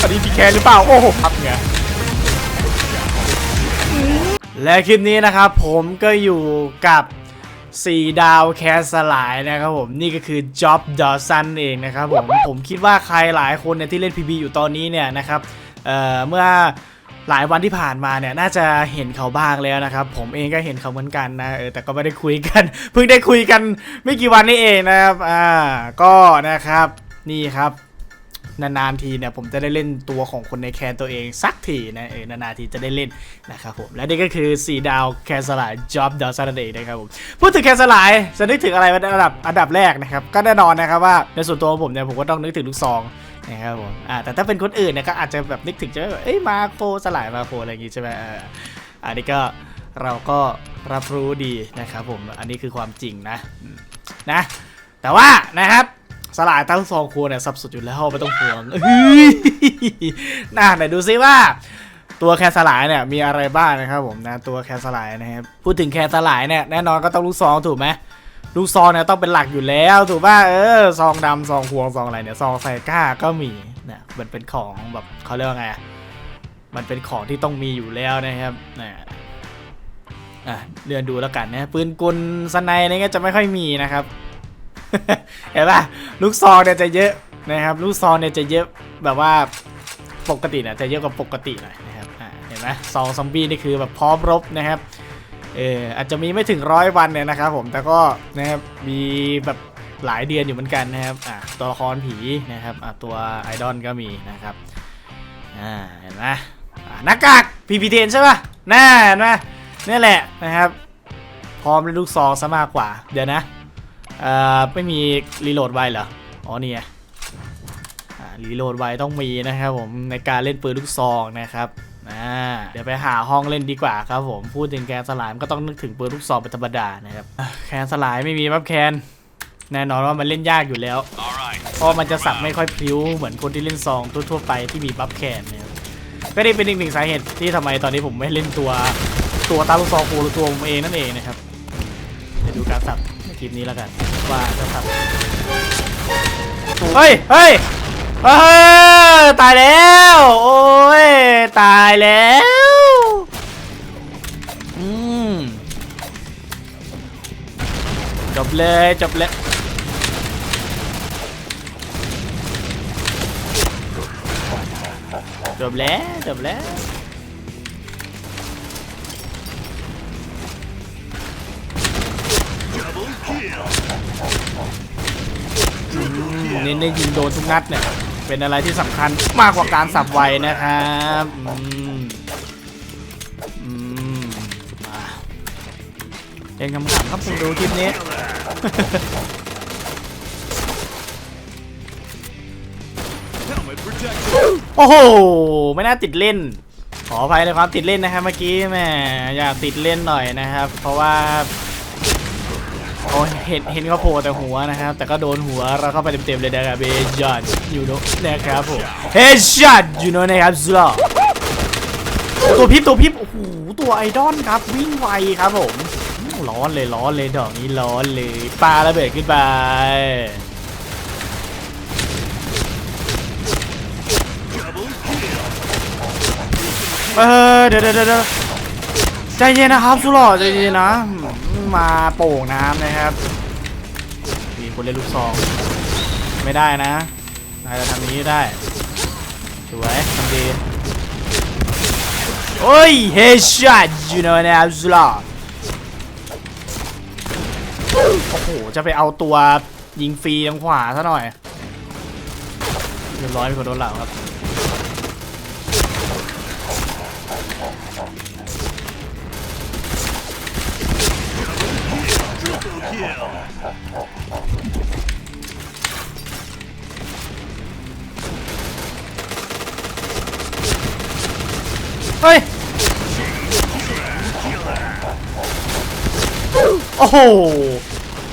อันนี้พี่แคนหรือเปล่า โอ้โหครับไงและคลิปนี้นะครับผมก็อยู่กับ4ดาวแคสสลายนะครับผมนี่ก็คือ Job d a w s o n เองนะครับผมผมคิดว่าใครหลายคนเนี่ยที่เล่น PB อยู่ตอนนี้เนี่ยนะครับเเมื่อหลายวันที่ผ่านมาเนี่ยน่าจะเห็นเขาบ้างแล้วนะครับ ผมเองก็เห็นเขาเหมือนกันนะเออแต่ก็ไม่ได้คุยกัน เพิ่งได้คุยกันไม่กี่วันนี้เองนะครับอ่าก็นะครับนี่ครับ นานๆทีเนี่ยผมจะได้เล่นตัวของคนในแคนตัวเองสักทีนะเออนานๆทีจะได้เล่นนะครับผมและนี่ก็คือ 4 ดาวแคนสลาย Job d o w s o n นั่นเองนะครับผมพูดถึงแคนสลายจะนึกถึงอะไรเป็นอันดับอันดับแรกนะครับก็แน่นอนนะครับว่าในส่วนตัวของผมเนี่ยผมก็ต้องนึกถึงลูกซองนะครับผมอ่าแต่ถ้าเป็นคนอื่นเนี่ยก็อาจจะแบบนึกถึงจะแบบเอ้ยมาโคสลายมาโคอะไรอย่างงี้ใช่ไหมเอออันนี้ก็เราก็รับรู้ดีนะครับผมอันนี้คือความจริงนะนะ แต่ว่านะครับ สลายตั้งซองครัวเนี่ยสับสุดอยู่แล้วไม่ต้องห่วงเฮ้ยน่าไหนดูซิว่า ตัวแคร์สลายเนี่ยมีอะไรบ้างนะครับผมนะตัวแคร์สลายนะครับพูดถึงแคร์สลายเนี่ยแน่นอนก็ต้องลูกซองถูกไหมลูกซองเนี่ยต้องเป็นหลักอยู่แล้วถูกป่ะเออซองดำซองพวงซองอะไรเนี่ยซองไซก้าก็มีเนี่ยมันเป็นของแบบเขาเรียกว่าไงมันเป็นของที่ต้องมีอยู่แล้วนะครับนะอะเดือนดูแล้วกันนะปืนกลสไนอะไรเงี้ยจะไม่ค่อยมีนะครับ เห็นป่ะลูกซองเนี่ยจะเยอะนะครับ ลูกซองเนี่ยจะเยอะแบบว่าปกติเนี่ยจะเยอะกว่าปกติหน่อยนะครับเห็นไหมซองซอมบี้นี่คือแบบพร้อมรบนะครับเอออาจจะมีไม่ถึงร้อยวันเนี่ยนะครับผมแต่ก็นะครับมีแบบหลายเดือนอยู่เหมือนกันนะครับอ่าตัวละครผีนะครับอ่าตัวไอดอลก็มีนะครับอ่าเห็นไหมหน้ากากพีพีเทนใช่ป่ะน่าเห็นไหมนี่แหละนะครับ พร้อมเล่นลูกซองซะมากกว่า เดี๋ยวนะ เอ่อไม่มีรีโหลดไวเหรอ อ๋อนี่ไงรีโหลดไวต้องมีนะครับผมในการเล่นปืนลูกซองนะครับเดี๋ยวไปหาห้องเล่นดีกว่าครับผมพูดถึงแคนสลายนก็ต้องนึกถึงปืนลูกซองเป็นธรรมดานะครับแคนสลายไม่มีปั๊บแคนแน่นอนว่ามันเล่นยากอยู่แล้วเพราะมันจะสับไม่ค่อยพลิ้วเหมือนคนที่เล่นซองทั่วๆไปที่มีบัฟแคนนะครับก็ได้เป็นอีกหนึ่งสาเหตุที่ทำไมตอนนี้ผมไม่เล่นตัวตัวตาลูกซองฟูหรือตัวผมเองนั่นเองนะครับเดี๋ยวดูการสับ ลิปนี้แล้วกันว่าจะสับเฮ้ยเฮ้ยเฮ้ยตายแล้ว โอ้ย ตายแล้วอืมจบเลยจบเลยจบแล้วจบแล้ว เน้นได้ยิงโดนทุกนัดเนี่ย เป็นอะไรที่สำคัญมากกว่าการสับไวนะครับอืมอืมมาเล่นคำถามครับผมดูคลิปนี้โอ้โห ไม่น่าติดเล่น ขออภัยในความติดเล่นนะครับเมื่อกี้แม่อยากติดเล่นหน่อยนะครับ เพราะว่า โอ้ยเห็นเห็นเขาโผล่แต่หัวนะครับ แต่ก็โดนหัวเราเข้าไปเต็มๆเลยนะครับเบยอดอยู่โนนะครับผมเฮดช็อตอยู่โนนะครับสุดหล่อตัวพิบตัวพิบโอ้โหตัวไอดอลครับวิ่งไวครับผมร้อนเลยร้อนเลยดอกนี้ร้อนเลยปลาระเบิดขึ้นไปเออเดี๋ยวเดี๋ยวเดี๋ยวใจเย็นนะครับสุดหล่อใจเย็นนะ มาโป่งน้ำนะครับ มีคนเล่นลูกซอง ไม่ได้นะนายจะทำอย่างนี้ได้ สวยทำดีโอ้ยเฮดช็อยูโน่นะครับสุล่อโอ้โห จะไปเอาตัวยิงฟรีทางขวาซะหน่อยเรียบร้อยมีคนโดนหล่าครับ เฮ้ย โอ้โห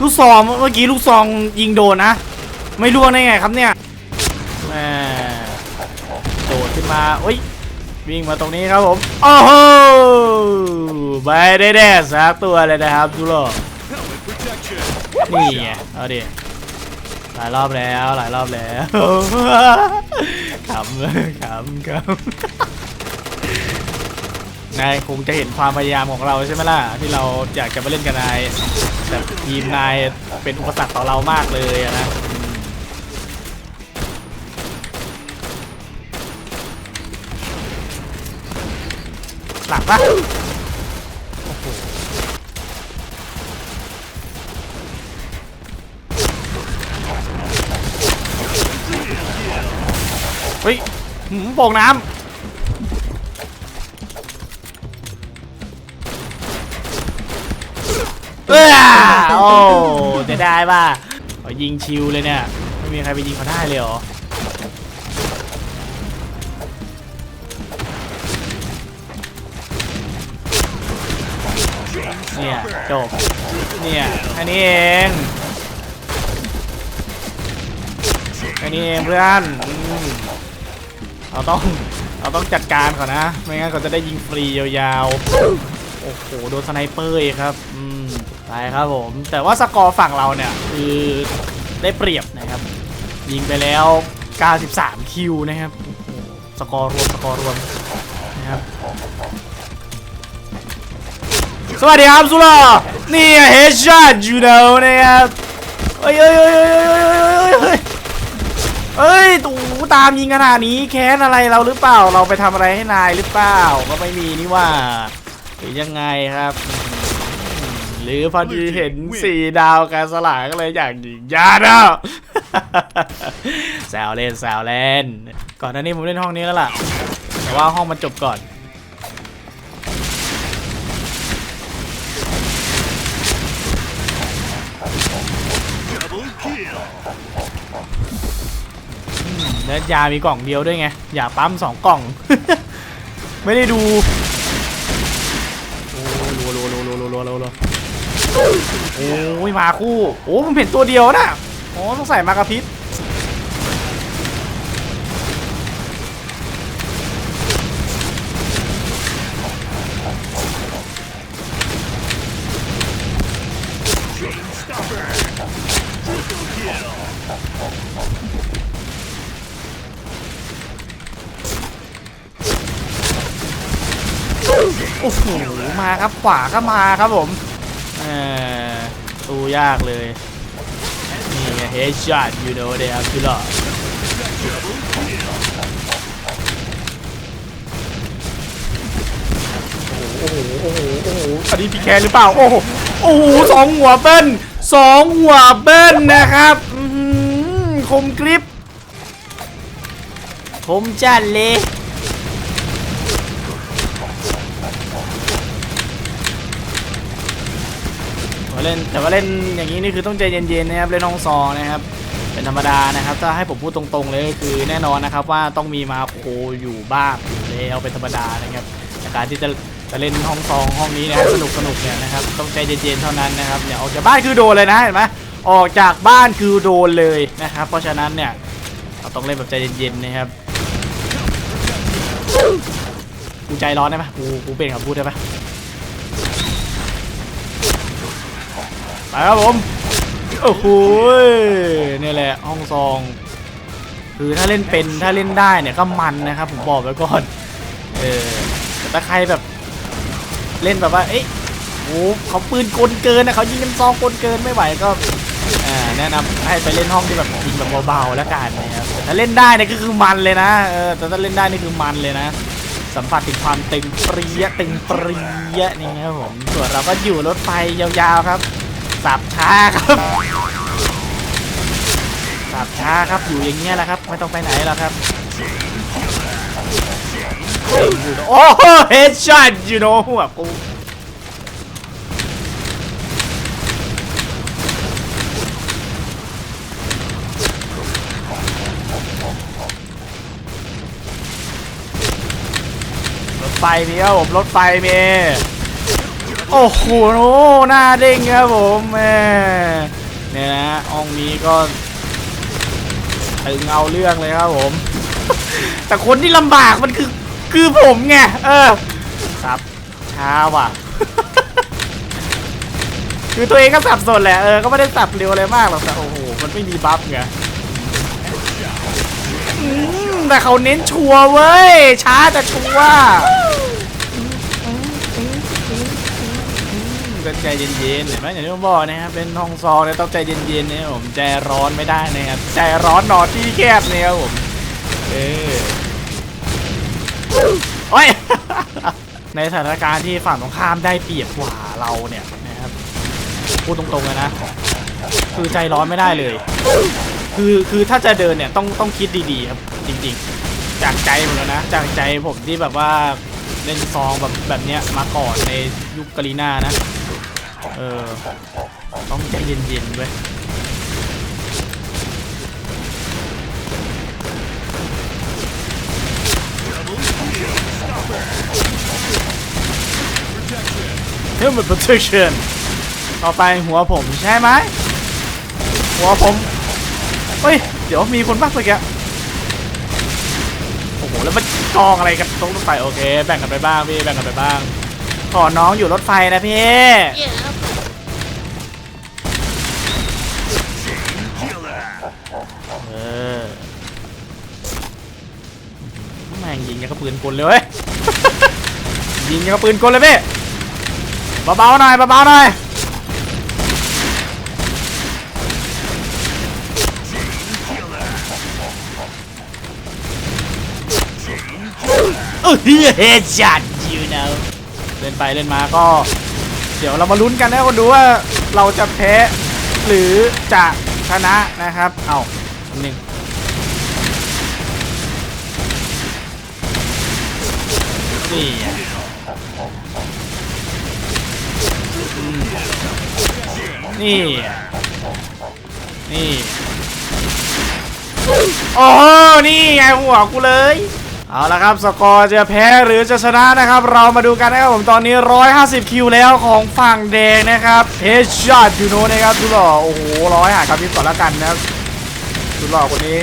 ลูกซองเมื่อกี้ลูกซองยิงโดนนะ ไม่ร่วงได้ไงครับเนี่ยแหมโดดขึ้นมาโอ้ย วิ่งมาตรงนี้ครับผม โอ้โหไปได้แด่สักตัวเลยนะครับดูโลนี่ไง เอาดิหลายรอบแล้วหลายรอบแล้วขำขำขำ นายคงจะเห็นความพยายามของเราใช่ไหมล่ะที่เราอยากจะมาเล่นกับนายแต่ทีมนายเป็นอุปสรรคต่อเรามากเลยนะหลักปะเฮ้ยหืมโป่งน้ำ เอ้อโอ้จะได้ป่ะเขายิงชิวเลยเนี่ยไม่มีใครไปยิงเขาได้เลยเหรอเนี่ยจบเนี่ยแค่นี้เองแค่นี้เองเพื่อนเราต้องเราต้องจัดการก่อนะ ไม่งั้นเขาจะได้ยิงฟรียาวๆ โอ้โห โดนสไนเปอร์อครับอืม ไปครับผม แต่ว่าสกอร์ฝั่งเราเนี่ยคือได้เปรียบนะครับ ยิงไปแล้ว 93 คิวนะครับ สกอร์รวมสกอร์รวมนะครับ สวัสดีครับสุลานี่เฮดช็อตอยูโนนะครับเฮ้ยเฮ้ยเฮ้ยเฮ้ยเฮ้ยเฮ้ยตูตามยิงขนาดนี้แค้นอะไรเราหรือเปล่า เราไปทำอะไรให้นายหรือเปล่า ก็ไม่มีนี่ว่าหรือยังไงครับ หรือพอดีเห็นสี่ดาวการสลายก็เลยอยากยิงยาดาวแซวเล่นแซวเล่น ก่อนหน้านี้ผมเล่นห้องนี้แล้วล่ะ แต่ว่าห้องมันจบก่อนแล้วยามีกล่องเดียวด้วยไง อย่าปั๊มสองกล่อง ไม่ได้ดูโอ้โลโลโลโลโลโลโล โอ้ยมาคู่ โอ้ผมเห็นตัวเดียวนะโอ้ต้องใส่มากระพริบโอ้โหมาครับขวาก็มาครับผม ตูยากเลย นี่เฮดช็อตยูโนเดียคือหรอโอ้โห โอ้โห โอ้โห อันนี้พี่แคนหรือเปล่า โอ้โห โอ้โหสองหัวเบิ้ลสองหัวเบิ้ลนะครับคมกริบคมจัดเลย แต่ว่า เล่นแต่ว่าเล่นอย่างนี้นี่คือต้องใจเย็นๆนะครับเล่นห้องซองนะครับ เป็นธรรมดานะครับ ถ้าให้ผมพูดตรงๆเลยก็คือแน่นอนนะครับว่าต้องมีมาโคอยู่บ้างอยู่แล้วเป็นธรรมดานะครับการที่จะจะเล่นห้องซองห้องนี้นะครับสนุกสนุกเนี่ยนะครับต้องใจเย็นๆเท่านั้นนะครับเนี่ยออกจากบ้านคือโดนเลยนะเห็นไหมออกจากบ้านคือโดนเลยนะครับ เพราะฉะนั้นเนี่ยเราต้องเล่นแบบใจเย็นๆนะครับกูใจร้อนได้ปะกูกูเป็นกับพูดได้ปะ ไปครับผมโอ้โหเนี่ยแหละห้องซอง คือถ้าเล่นเป็นถ้าเล่นได้เนี่ยก็มันนะครับ ผมบอกไว้ก่อนเออแต่ถ้าใครแบบเล่นแบบว่าเอ๊ะโอ้เขาปืนกลเกินนะเขายิงกันซองกลเกินไม่ไหวก็อ่าแนะนำให้ไปเล่นห้องที่แบบยิงแบบเบาๆแล้วกันนะครับถ้าเล่นได้เนี่ยก็คือมันเลยนะเออแต่ถ้าเล่นได้นี่คือมันเลยนะ สัมผัสถึงความตึงเปรี้ยตึงเปรี้ยนี่นะครับผมส่วนเราก็อยู่รถไฟยาวๆครับ สับช้าครับสับช้าครับอยู่อย่างเงี้ยแหละครับ ไม่ต้องไปไหนแล้วครับโอ้โหเฮดช็อตยูโน่หัวกูรถไฟมีครับผมรถไฟมี โอ้โหหน้าเด้งครับผมแม่เนี่ยนะห้องนี้ก็ตึงเอาเรื่องเลยครับผม แต่คนที่ลำบากมันคือคือผมไงเออครับช้าว่ะ คือตัวเองก็สับสนแหละเออก็ไม่ได้สับเร็วอะไรมากหรอกแต่โอ้โหมันไม่มีบัฟไงอืมแต่เขาเน้นชัวเว้ยช้าแต่ชัว ก็ใจเย็นๆเห็นไหมอย่างที่ผมบอกนะครับเป็นทองซองเนี่ยต้องใจเย็นๆนะครับผมใจร้อนไม่ได้นะครับใจร้อนนอนที่แคบเนี่ยครับผมเออโอ้ยในสถานการณ์ที่ฝั่งตรงข้ามได้เปรียบกว่าเราเนี่ยนะครับพูดตรงๆเลยนะ คือใจร้อนไม่ได้เลย คือคือถ้าจะเดินเนี่ยต้องต้องคิดดีๆครับจริง ๆ จากใจผมแล้วนะ จากใจผมที่แบบว่าเล่นซองแบบแบบเนี้ยมาก่อนในยุคกาลีน่านะ เออ ต้องใจเย็นๆเว้ย Human protection ต่อไปหัวผมใช่ไหมหัวผมเฮ้ย เดี๋ยวมีคนบ้างเมื่อกี้โอ้โห แล้วมันกองอะไรกันตรงรถไฟโอเค แบ่งกันไปบ้างพี่ แบ่งกันไปบ้าง ขอน้องอยู่รถไฟนะพี่เออแม่งยิงยังกับปืนกลเลยเว้ย ยิงยังกับปืนกลเลยพี่เบาๆหน่อยเบาๆหน่อยเออเฮดจัด you know เล่นไปเล่นมาก็ เดี๋ยวเรามาลุ้นกันนะคนดูว่าเราจะแพ้หรือจะชนะนะครับ เอาหนึ่งนี่นี่ นี่ โอ้โหนี่ไงหัวกูเลย เอาละครับสกอร์จะแพ้หรือจะชนะนะครับ เรามาดูกันนะครับผมตอนนี้ 150 คิวแล้วของฝั่งแดงนะครับเฮดช็อตอยู่โน้นนะครับดูหล่อโอ้โหร้อยหาคำพิมพ์ก่อนละกันนะครับดูหล่อคนนี้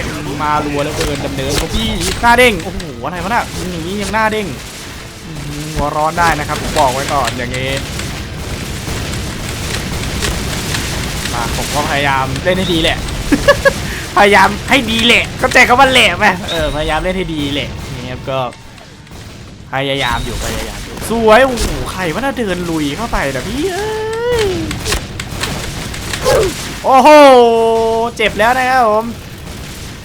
มารัวแล้วเกินดำเนินพี่หน้าเด้งโอ้โหอะไรวะน่ะอย่างนี้ยังหน้าเด้งหัวร้อนได้นะครับผมบอกไว้ก่อนอย่างนี้มาผมก็พยายามเล่นให้ดีแหละ พยายามให้ดีแหละเขาใจคำว่าแหละไหมเออพยายามเล่นให้ดีแหละ นี่ครับก็พยายามอยู่พยายามอยู่สวยโอ้โหใครว่าน่าเดินลุยเข้าไปนะพี่เอ้ยโอ้โหเจ็บแล้วนะครับผม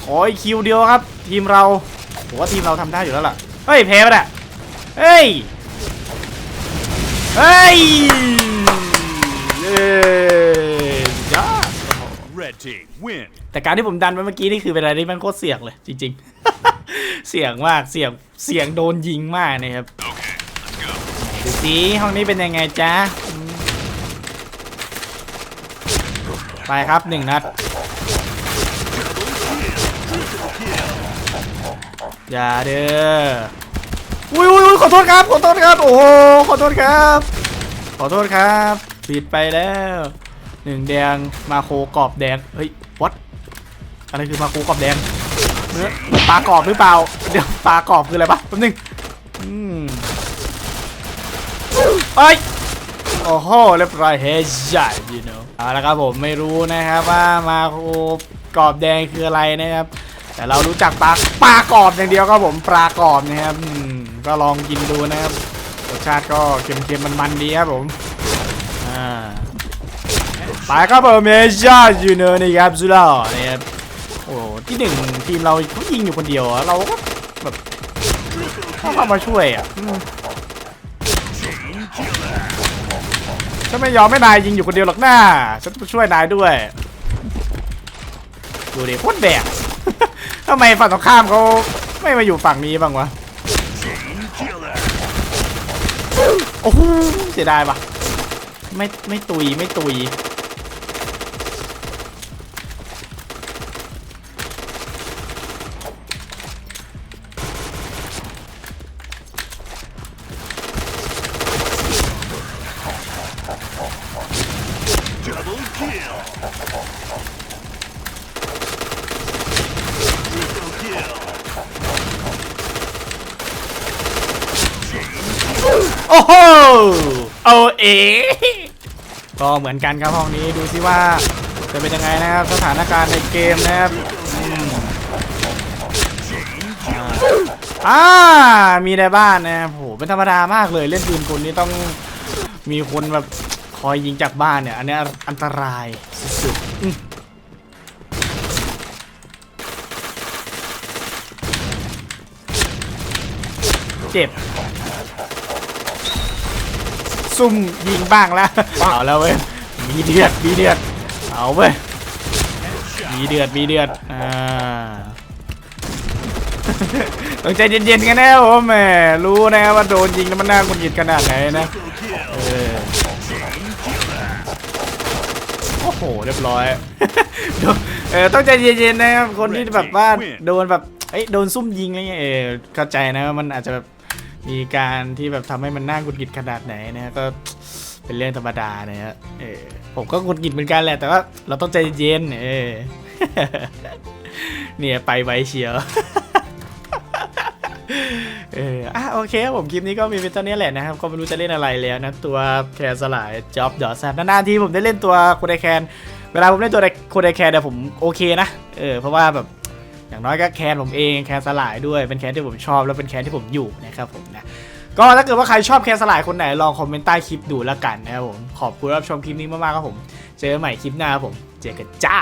ขออีกคิวเดียวครับ ทีมเราผมว่าทีมเราทำได้อยู่แล้วล่ะเฮ้ยแพ้ไปะเนี่ยเฮ้ยเฮ้ยเย้สุดยอด Red team win. แต่การที่ผมดันไปเมื่อกี้นี่คือเป็นอะไรที่มันโคตรเสี่ยงเลยจริง ๆ เสี่ยงมากเสี่ยงเสี่ยงโดนยิงมากนะครับดูสิห้องนี้เป็นยังไงจ๊ะไปครับหนึ่งนัดอย่าเด้ออุ้ยอุ้ยขอโทษครับ ขอโทษครับ โอ้ขอโทษครับ ขอโทษครับปิดไปแล้วหนึ่งแดงมาโคกรอบแดงเฮ้ย what อะไรคือมาโคกรอบแดง เนื้อปลากรอบหรือเปล่า เดี๋ยวปลากรอบคืออะไรปะแป๊บนึงอืมเอ้ยโอ้โหเรียบร้อยเฮดช็อต you know เอาละครับผมไม่รู้นะครับว่ามาโคกรอบแดงคืออะไรนะครับ แต่เรารู้จักปลาปลากรอบอย่างเดียวครับผมปลากรอบนะครับอืมก็ลองกินดูนะครับรสชาติก็เค็มๆมันๆดีครับผมอ่าไปครับผมเมจายูเนอร์นะครับสุดหล่อนะครับ ที่หนึ่งทีมเราเขายิงอยู่คนเดียวอะเราก็แบบต้องเข้ามาช่วยอะฉันไม่ยอมให้นายยิงอยู่คนเดียวหรอกหน้าฉันจะช่วยนายด้วยดูดิโคตรแบกทำไมฝั่งตรงข้ามเขาไม่มาอยู่ฝั่งนี้บ้างวะโอ้โหเสียดายปะไม่ไม่ตุยไม่ตุย Double kill. Triple kill. โอ้โหโอ เอก็เหมือนกันครับห้องนี้ดูสิว่าจะเป็นยังไงนะครับสถานการณ์ในเกมนะครับอ่ามีในบ้านนะครับโหเป็นธรรมดามากเลยเล่นปืนกลนี่ต้องมีคนแบบคอยยิงจากบ้านเนี่ย อันนี้อันตรายสุดๆเจ็บ ซุ่มยิงบ้างแล้วเอาแล้วเว้ยมีเดือดมีเดือดเอาเว้ยมีเดือดมีเดือดอ่าต้องใจเย็นๆกันนะครับผมแหมรู้นะครับว่าโดนยิงแล้วมันน่าหงุดหงิดขนาดไหนนะ Triple เอ kill. อโอ้โหเรียบร้อยโดนเออต้องใจเย็นๆนะครับคนที่แบบว่าโดนแบบเอ้ยโดนซุ่มยิงอะไรเงี้ยเออเข้าใจนะว่ามันอาจจะแบบ มีการที่แบบทำให้มันน่าหงุดหงิดขนาดไหนนะก็เป็นเรื่องธรรมดานะฮะเออผมก็หงุดหงิดเหมือนกันแหละแต่ว่าเราต้องใจเย็นเออเนี่ยไปไวเชียวเอออะโอเคผมคลิปนี้ก็มีเพียงเท่านี้แหละนะครับ ก็ไม่รู้จะเล่นอะไรแล้วนะ ตัวแคนสลายจ็อบดอสันนานๆทีผมได้เล่นตัวโคไดแคน เวลาผมเล่นตัวโคไดแคนเนี่ยผมโอเคนะ เออเพราะว่าแบบ อย่างน้อยก็แคนผมเองแคนสลายด้วยเป็นแคนที่ผมชอบแล้วเป็นแคนที่ผมอยู่นะครับผมนะก็ถ้าเกิดว่าใครชอบแคนสลายคนไหนลองคอมเมนต์ใต้คลิปดูแล้วกันนะครับผมขอบคุณรับชมคลิปนี้มากๆครับผม เจอกันใหม่คลิปหน้าครับผม เจอกันจ้า